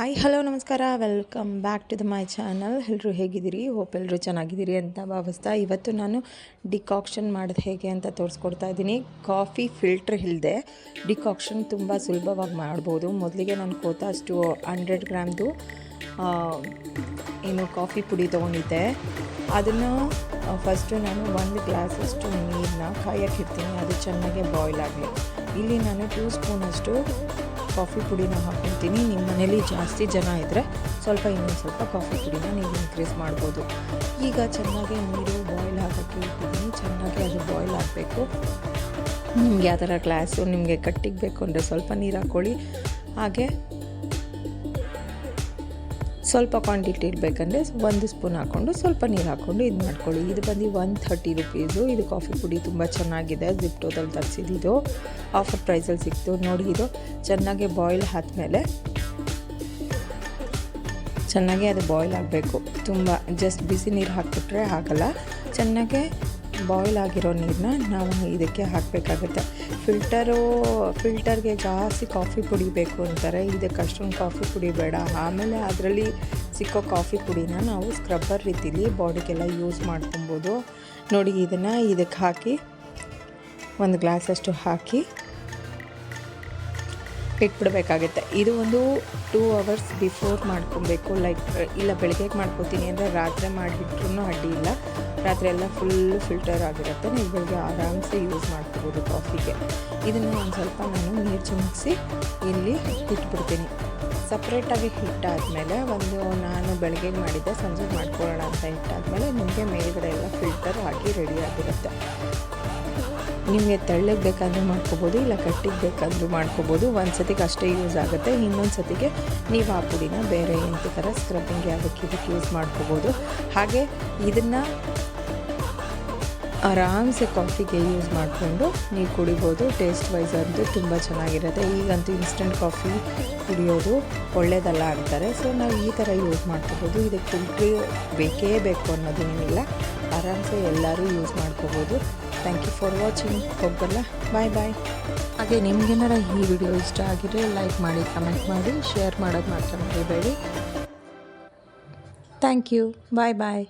Hi hello ನಮಸ್ಕಾರ. Welcome back to the my channel ಎಲ್ಲರೂ ಹೇಗಿದ್ದೀರಿ? ಹೋಪ್ ಎಲ್ಲರೂ ಚೆನ್ನಾಗಿದ್ದೀರಿ ಅಂತ ಭಾವಿಸ್ತಾ ಇವತ್ತು ನಾನು ಡಿಕಾಕ್ಷನ್ ಮಾಡೋದು ಹೇಗೆ ಅಂತ ತೋರಿಸ್ಕೊಡ್ತಾ ಇದ್ದೀನಿ. ಕಾಫಿ ಫಿಲ್ಟ್ರ್ ಇಲ್ಲದೆ ಡಿಕಾಕ್ಷನ್ ತುಂಬ ಸುಲಭವಾಗಿ ಮಾಡ್ಬೋದು. ಮೊದಲಿಗೆ ನಾನು ಕೋತಾಷ್ಟು ಹಂಡ್ರೆಡ್ ಗ್ರಾಮ್ದು ಏನು ಕಾಫಿ ಪುಡಿ ತೊಗೊಂಡಿದ್ದೆ. ಅದನ್ನು ಫಸ್ಟು ನಾನು ಒಂದು ಗ್ಲಾಸಷ್ಟು ನೀರನ್ನ ಕಾಯಕ್ಕೆ ಇಡ್ತೀನಿ. ಅದು ಚೆನ್ನಾಗಿ ಬಾಯ್ಲ್ ಆಗಲಿ. ಇಲ್ಲಿ ನಾನು ಟೂ ಸ್ಪೂನಷ್ಟು ಕಾಫಿ ಪುಡಿನ ಹಾಕ್ಕೊತೀನಿ. ನಿಮ್ಮ ಮನೇಲಿ ಜಾಸ್ತಿ ಜನ ಇದ್ದರೆ ಸ್ವಲ್ಪ ಇನ್ನೊಂದು ಸ್ವಲ್ಪ ಕಾಫಿ ಪುಡಿನ ನೀವು ಇನ್ಕ್ರೀಸ್ ಮಾಡ್ಬೋದು. ಈಗ ಚೆನ್ನಾಗಿ ನೀರು ಬಾಯ್ಲ್ ಹಾಕೋಕ್ಕೆ ಇಟ್ಟಿದ್ದೀನಿ. ಚೆನ್ನಾಗಿ ಅದು ಬಾಯ್ಲ್ ಆಗಬೇಕು. ನಿಮಗೆ ಯಾವ ಥರ ಗ್ಲಾಸು ನಿಮಗೆ ಕಟ್ಟಿಗೆ ಬೇಕು ಅಂದರೆ ಸ್ವಲ್ಪ ನೀರು ಹಾಕ್ಕೊಳ್ಳಿ ಹಾಗೆ ಸ್ವಲ್ಪ ಕ್ವಾಂಟಿಟಿ ಇರಬೇಕಂದ್ರೆ ಒಂದು ಸ್ಪೂನ್ ಹಾಕ್ಕೊಂಡು ಸ್ವಲ್ಪ ನೀರು ಹಾಕ್ಕೊಂಡು ಇದು ಮಾಡ್ಕೊಳ್ಳಿ. ಇದು ಬಂದು ಒನ್ ಥರ್ಟಿ ರುಪೀಸು ಇದು ಕಾಫಿ ಪುಡಿ ತುಂಬ ಚೆನ್ನಾಗಿದೆ. ಜಿಪ್ಟೋದಲ್ಲಿ ತರಿಸಿದ್ದು ಆಫರ್ ಪ್ರೈಸಲ್ಲಿ ಸಿಕ್ತು. ನೋಡಿ ಇದು ಚೆನ್ನಾಗಿ ಬಾಯ್ಲ್ ಆದಮೇಲೆ ಚೆನ್ನಾಗಿ ಅದು ಬಾಯ್ಲ್ ಆಗಬೇಕು. ತುಂಬ ಜಸ್ಟ್ ಬಿಸಿ ನೀರು ಹಾಕಿಬಿಟ್ರೆ ಆಗಲ್ಲ. ಚೆನ್ನಾಗೆ ಬಾಯ್ಲ್ ಆಗಿರೋ ನೀರನ್ನ ನಾವು ಇದಕ್ಕೆ ಹಾಕಬೇಕಾಗುತ್ತೆ. ಫಿಲ್ಟರು, ಫಿಲ್ಟರ್ಗೆ ಜಾಸ್ತಿ ಕಾಫಿ ಪುಡಿ ಬೇಕು ಅಂತಾರೆ. ಇದಕ್ಕೆ ಅಷ್ಟೊಂದು ಕಾಫಿ ಪುಡಿ ಬೇಡ ಆಮೇಲೆ ಅದರಲ್ಲಿ ಸಿಕ್ಕೋ ಕಾಫಿ ಪುಡಿನ ನಾವು ಸ್ಕ್ರಬ್ಬರ್ ರೀತಿಲಿ ಬಾಡಿಗೆಲ್ಲ ಯೂಸ್ ಮಾಡ್ಕೊಬೋದು. ನೋಡಿ, ಇದನ್ನು ಇದಕ್ಕೆ ಹಾಕಿ, ಒಂದು ಗ್ಲಾಸಷ್ಟು ಹಾಕಿ ಇಟ್ಬಿಡ್ಬೇಕಾಗುತ್ತೆ. ಇದು ಒಂದು ಟೂ ಅವರ್ಸ್ ಬಿಫೋರ್ ಮಾಡ್ಕೊಬೇಕು. ಲೈಕ್ ಇಲ್ಲ ಬೆಳಗ್ಗೆ ಮಾಡ್ಕೊತೀನಿ ಅಂದರೆ ರಾತ್ರಿ ಮಾಡಿಬಿಟ್ರೂ ಅಡ್ಡಿ ಇಲ್ಲ. ರಾತ್ರಿ ಎಲ್ಲ ಫುಲ್ಲು ಫಿಲ್ಟರ್ ಆಗಿರುತ್ತೆ. ನೀವು ಬೆಳಗ್ಗೆ ಆರಾಮ್ಸೆ ಯೂಸ್ ಮಾಡ್ಕೋಬೋದು ಕಾಫಿಗೆ. ಇದನ್ನು ಒಂದು ಸ್ವಲ್ಪ ನಾನು ನೀರು ಚಿಮುಕಿಸಿ ಇಲ್ಲಿ ಇಟ್ಬಿಡ್ತೀನಿ. ಸಪ್ರೇಟಾಗಿ ಹಿಟ್ಟಾದಮೇಲೆ ಒಂದು ನಾನು ಬೆಳಗ್ಗೆ ಮಾಡಿದ್ದೆ ಸಂಜೆ ಮಾಡ್ಕೊಳ್ಳೋಣ ಅಂತ ಇಟ್ಟಾದಮೇಲೆ ನಿಮಗೆ ಮೇಲ್ಗಡೆ ಎಲ್ಲ ಫಿಲ್ಟರ್ ಹಾಕಿ ರೆಡಿ ಆಗಿರುತ್ತೆ. ನಿಮಗೆ ತೆಳ್ಳಗೆ ಬೇಕಾದರೂ ಮಾಡ್ಕೋಬೋದು, ಇಲ್ಲ ಕಟ್ಟಿಗೆ ಬೇಕಾದರೂ ಮಾಡ್ಕೋಬೋದು. ಒಂದು ಸತಿಗೆ ಅಷ್ಟೇ ಯೂಸ್ ಆಗುತ್ತೆ. ಇನ್ನೊಂದು ಸತಿಗೆ ನೀವು ಆ ಪುಡಿನ ಬೇರೆ ಎಂಟು ಥರ ಸ್ಕ್ರಬ್ಬಿಂಗ್ ಅದಕ್ಕೆ ಇದಕ್ಕೆ ಯೂಸ್ ಮಾಡ್ಕೋಬೋದು. ಹಾಗೆ ಇದನ್ನು ಆರಾಮ್ಸೆ ಕಾಫಿಗೆ ಯೂಸ್ ಮಾಡಿಕೊಂಡು ನೀವು ಕುಡಿಬೋದು. ಟೇಸ್ಟ್ ವೈಸ್ ಅಂತೂ ತುಂಬ ಚೆನ್ನಾಗಿರುತ್ತೆ. ಈಗಂತೂ ಇನ್ಸ್ಟೆಂಟ್ ಕಾಫಿ ಕುಡಿಯೋದು ಒಳ್ಳೆಯದಲ್ಲ ಅಂತಾರೆ. ಸೊ ನಾವು ಈ ಥರ ಯೂಸ್ ಮಾಡ್ಕೋಬೋದು. ಇದಕ್ಕೆ ಫಿಲ್ಟ್ರಿ ಬೇಕೇ ಬೇಕು ಅನ್ನೋದೇನಿಲ್ಲ. ಆರಾಮ್ಸೆ ಎಲ್ಲರೂ ಯೂಸ್ ಮಾಡ್ಕೋಬೋದು. ಥ್ಯಾಂಕ್ ಯು ಫಾರ್ ವಾಚಿಂಗ್ ಹೋಗಲ್ಲ ಬಾಯ್ ಬಾಯ್ ಹಾಗೆ ನಿಮಗೇನಾರ ಈ ವಿಡಿಯೋ ಇಷ್ಟ ಆಗಿದ್ರೆ ಲೈಕ್ ಮಾಡಿ ಕಮೆಂಟ್ ಮಾಡಿ ಶೇರ್ ಮಾಡೋದು ಮಾತ್ರ ಮರಿಬೇಡಿ. Thank you bye bye